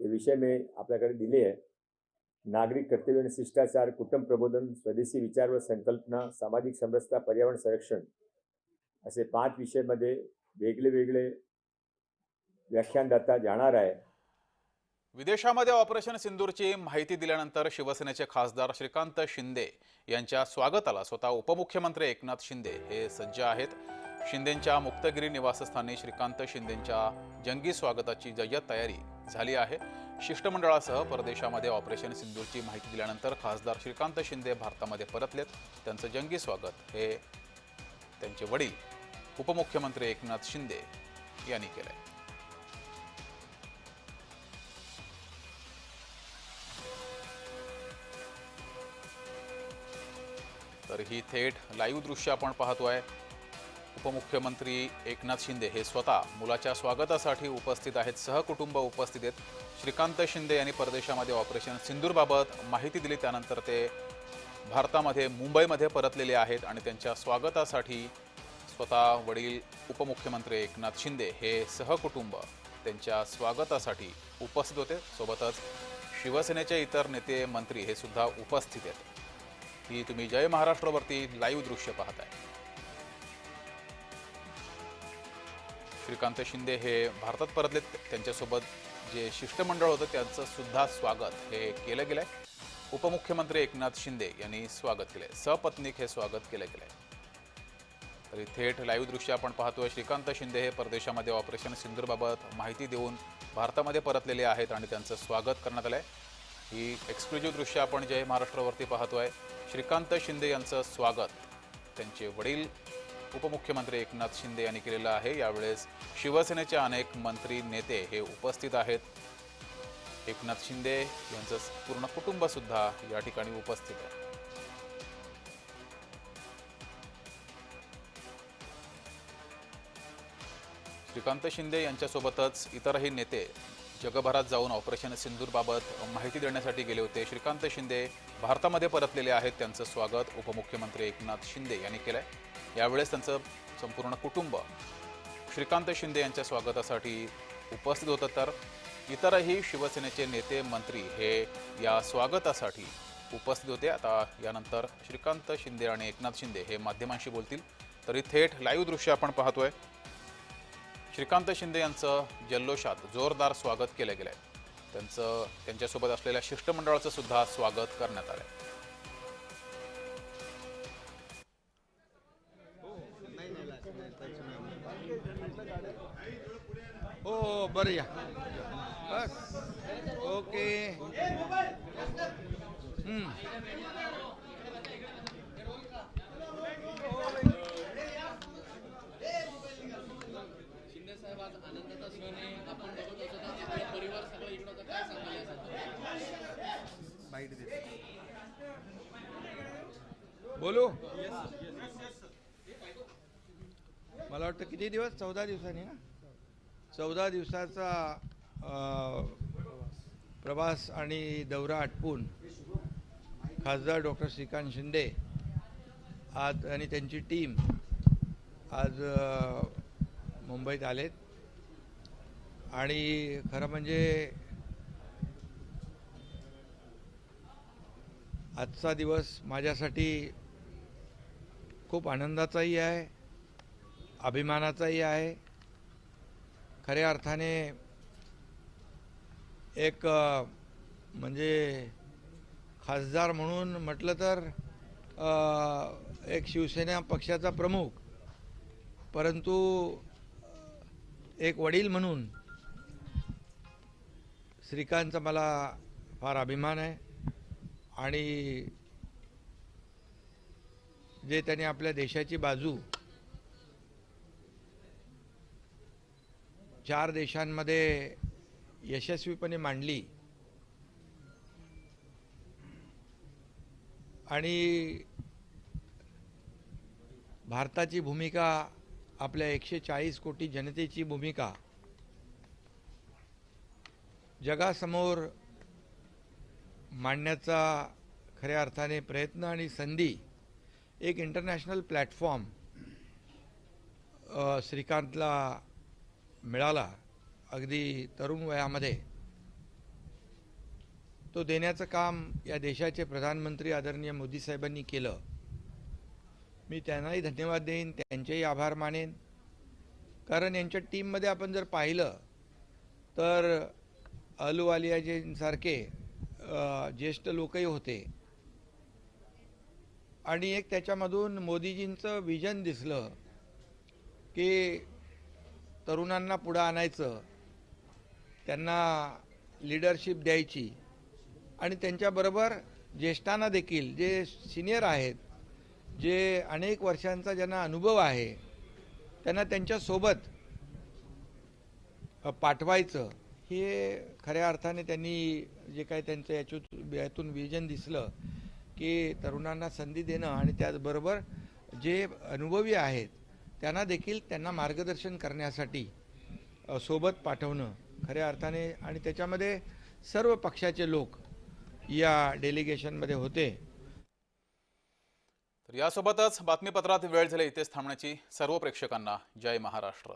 हे विषय मी आपल्याकडे दिले आहे. नागरिक कर्तव्य आणि शिष्टाचार कुटुंब प्रबोधन स्वदेशी विचार व संकल्पना सामाजिक समरसता पर्यावरण संरक्षण असे पाच विषयामध्ये वेगळे वेगळे व्याख्यानदाता जाणार आहे. विदेशामध्ये ऑपरेशन सिंदूरची माहिती दिल्यानंतर शिवसेनेचे खासदार श्रीकांत शिंदे यांच्या स्वागताला स्वतः उपमुख्यमंत्री एकनाथ शिंदे हे सज्ज आहेत. शिंदेंच्या मुक्तगिरी निवासस्थानी श्रीकांत शिंदेंच्या जंगी स्वागताची जय्यत तयारी झाली आहे. शिष्टमंडळासह परदेशामध्ये ऑपरेशन सिंदूरची माहिती दिल्यानंतर खासदार श्रीकांत शिंदे भारतामध्ये परतलेत. त्यांचं जंगी स्वागत. हे त्यांचे वडील उपमुख्यमंत्री एकनाथ शिंदे यांनी केलंय. तर ही थेट लाईव्ह दृश्य आपण पाहतोय. उपमुख्यमंत्री एकनाथ शिंदे हे स्वतः मुलाच्या स्वागतासाठी उपस्थित आहेत. सहकुटुंब उपस्थित आहेत. श्रीकांत शिंदे यांनी परदेशामध्ये ऑपरेशन सिंदूरबाबत माहिती दिली. त्यानंतर ते भारतामध्ये मुंबईमध्ये परतलेले आहेत आणि त्यांच्या स्वागतासाठी स्वतः वडील उपमुख्यमंत्री एकनाथ शिंदे हे सहकुटुंब त्यांच्या स्वागतासाठी उपस्थित होते. सोबतच शिवसेनेचे इतर नेते मंत्री हे सुद्धा उपस्थित आहेत. ही तुम्ही जय महाराष्ट्रावरती लाईव्ह दृश्य पाहताय. श्रीकांत शिंदे हे भारतात परतलेत. त्यांच्यासोबत जे शिष्टमंडळ होतं त्यांचं सुद्धा स्वागत हे केलं गेलंय. उपमुख्यमंत्री एकनाथ शिंदे यांनी स्वागत केलंय. सपत्नीक हे स्वागत केलं गेलंय. तरी थेट लाईव्ह दृश्य आपण पाहतोय श्रीकांत शिंदे हे परदेशामध्ये ऑपरेशन सिंदूरबाबत माहिती देऊन भारतामध्ये परतलेले आहेत आणि त्यांचं स्वागत करण्यात आलंय. ही एक्सक्लुझिव्ह दृश्य आपण जे महाराष्ट्रावरती पाहतोय श्रीकांत शिंदे यांचं स्वागत. त्यांचे वडील उपमुख्यमंत्री एकनाथ शिंदे यांनी केलेलं आहे. यावेळेस शिवसेनेचे अनेक मंत्री नेते हे उपस्थित आहेत. एकनाथ शिंदे यांचं पूर्ण कुटुंब सुद्धा या ठिकाणी उपस्थित आहे. श्रीकांत शिंदे यांच्यासोबतच इतरही नेते जगभरात जाऊन ऑपरेशन सिंधूरबाबत माहिती देण्यासाठी गेले होते. श्रीकांत शिंदे भारतामध्ये परतलेले आहेत. त्यांचं स्वागत उपमुख्यमंत्री एकनाथ शिंदे यांनी केलंय. यावेळेस त्यांचं संपूर्ण कुटुंब श्रीकांत शिंदे यांच्या स्वागतासाठी उपस्थित होतं. तर इतरही शिवसेनेचे नेते मंत्री हे या स्वागतासाठी उपस्थित होते. आता यानंतर श्रीकांत शिंदे आणि एकनाथ शिंदे हे माध्यमांशी बोलतील. तरी थेट लाईव्ह दृश्य आपण पाहतोय. श्रीकांत शिंदे यांचं जल्लोषात जोरदार स्वागत केलं गेलंय. त्यांचं त्यांच्यासोबत असलेल्या शिष्टमंडळाचं सुद्धा स्वागत करण्यात आलं आहे बरं या. बस. ओके. बोलू? मला वाटतं किती दिवस? चौदा दिवसांनी ना? चौदा दिवसाचा प्रवास आणि दौरा आटपून खासदार डॉक्टर श्रीकांत शिंदे आज आणि त्यांची टीम आज मुंबईत आलेत. आणि खरं म्हणजे आजचा दिवस माझ्यासाठी खूप आनंदाचाही आहे अभिमानाचाही आहे. खऱ्या अर्थाने एक म्हणजे खासदार म्हणून म्हटलं तर एक शिवसेना पक्षाचा प्रमुख परंतु एक वडील म्हणून श्रीकांतचा मला फार अभिमान आहे. आणि जे त्यांनी आपल्या देशाची बाजू चार देशांमध्ये यशस्वीपणे मांडली. आणि भारताची भूमिका आपल्या एकशे चाळीस कोटी जनतेची भूमिका. जगासमोर मांडण्याचा खऱ्या अर्थाने प्रयत्न आणि संधी एक इंटरनॅशनल प्लॅटफॉर्म श्रीकांतला मिळाला अगदी तरुण वयामध्ये तो देण्याचं काम या देशाचे प्रधानमंत्री आदरणीय मोदी साहेबांनी केलं. मी त्यांनाही धन्यवाद देईन त्यांचेही आभार मानेन. कारण यांच्या टीममध्ये आपण जर पाहिलं तर अहलुवालियाजींसारखे ज्येष्ठ लोकही होते. आणि एक त्याच्यामधून मोदीजींचं विजन दिसलं की तरुणांना पुढं आणायचं त्यांना लिडरशिप द्यायची आणि त्यांच्याबरोबर ज्येष्ठांना देखील जे सिनियर आहेत जे अनेक वर्षांचा ज्यांना अनुभव आहे त्यांना त्यांच्यासोबत पाठवायचं. हे खऱ्या अर्थाने त्यांनी जे काही त्यांचं याच्यात यातून विजन दिसलं की तरुणांना संधी देणं आणि त्याचबरोबर जे अनुभवी आहेत त्यांना देखील त्यांना मार्गदर्शन करण्यासाठी सोबत पाठवणं खऱ्या अर्थाने आणि त्याच्यामध्ये सर्व पक्षाचे लोक या डेलिगेशनमध्ये होते. तर यासोबतच बातमीपत्रात वेळ झाली इथेच थांबण्याची सर्व प्रेक्षकांना जय महाराष्ट्र.